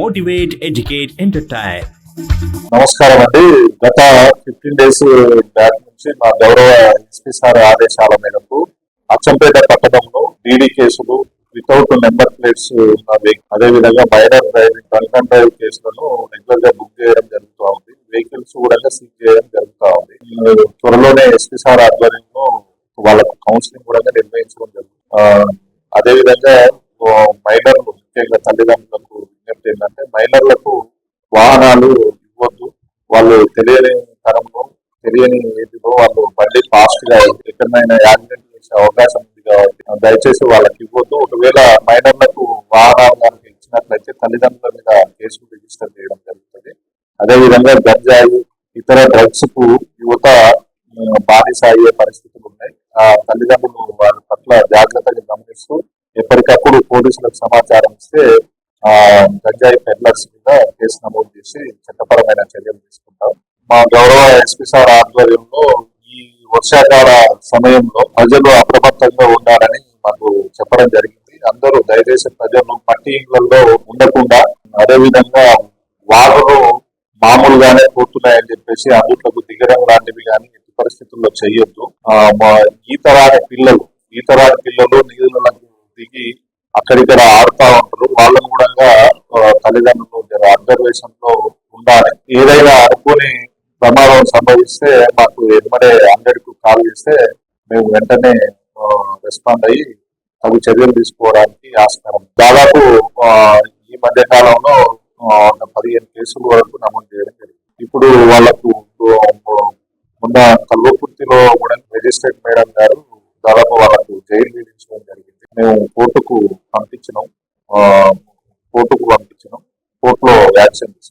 Motivate educate entertain నమస్కారం అండి. గత ఫిఫ్టీన్ డేస్ బ్యాక్ నుంచి మా గౌరవ ఎస్పీ సార్ ఆదేశాల మేరకు అచ్చంపేట పట్టణంలో డీడీ కేసులు వితౌట్ నెంబర్ ప్లేట్స్ ఉన్నవి. అదే విధంగా minor driving drunk and drive కేసులను రెగ్యులర్గా బుక్ చేయడం జరుగుతూ ఉంది. వెహికల్స్ కూడా సీజ్ చేయడం జరుగుతూ ఉంది. త్వరలోనే ఎస్పీ సార్ ఆధ్వర్యంలో వాళ్ళకు కౌన్సిలింగ్ కూడా నిర్వహించడం జరుగుతుంది. అదే విధంగా మైనర్లు ముఖ్యంగా తల్లిదండ్రులకు విజ్ఞప్తి ఏంటంటే మైనర్లకు వాహనాలు ఇవ్వద్దు. వాళ్ళు తెలియని తరంలో తెలియని ఏదిలో వాళ్ళు బండి ఫాస్ట్గా ఎక్కడైనా యాక్సిడెంట్ చేసే అవకాశం ఉంది కాబట్టి దయచేసి వాళ్ళకి ఇవ్వద్దు. ఒకవేళ మైనర్లకు వాహనాలు కనుక ఇచ్చినట్లయితే తల్లిదండ్రుల మీద కేసులు రిజిస్టర్ చేయడం జరుగుతుంది. అదేవిధంగా గంజాయి ఇతర డ్రగ్స్కు యువత బానిస అయ్యే పరిస్థితులు ఉన్నాయి. ఆ తల్లిదండ్రులు వాళ్ళ పట్ల జాగ్రత్తగా గమనిస్తూ ఎప్పటికప్పుడు పోలీసులకు సమాచారం ఇస్తే గంజాయి పెడ్లర్స్ మీద కేసు నమోదు చేసి చట్టపరమైన చర్యలు తీసుకుంటాం. మా గౌరవ ఎస్పీ సార్ ఆధ్వర్యంలో ఈ వర్షాకాల సమయంలో ప్రజలు అప్రమత్తంగా ఉండాలని మాకు చెప్పడం జరిగింది. అందరూ దయచేసి ప్రజలు మట్టి ఇళ్ళలో ఉండకుండా అదేవిధంగా వాగులు మామూలుగానే పోతున్నాయని చెప్పేసి అందుట్లకు దిగడం లాంటివి కానీ ఎట్టి పరిస్థితుల్లో చేయొద్దు. ఆ, మా పిల్లలు పిల్లలు ఈతరాని పిల్లలు నీళ్ళకు దిగి అక్కడిక్కడ ఆడుతా ఉంటారు. వాళ్ళు కూడా ఆ, తల్లిదండ్రులు అబ్జర్వేషన్లో ఉండాలి. ఏదైనా అనుకుని ప్రమాదం సంభవిస్తే మాకు ఎమ్మడే హండ్రెడ్కు కాల్ చేస్తే మేము వెంటనే రెస్పాండ్ అయ్యి తగు చర్యలు తీసుకోవడానికి ఆస్కారం. దాదాపు ఈ మధ్య కాలంలో పదిహేను కేసుల వరకు నమోదు చేయడం జరిగింది. ఇప్పుడు వాళ్ళకు ఆ, మొన్న కల్వకుర్తిలో కూడా మెజిస్ట్రేట్ మేడం గారు దాదాపు వాళ్ళకు జైలు విధించడం జరిగింది. మేము కోర్టుకు పంపించినాం. కోర్టుకు పంపించినాం. కోర్టులో యాక్షన్ తీసుకున్నాం.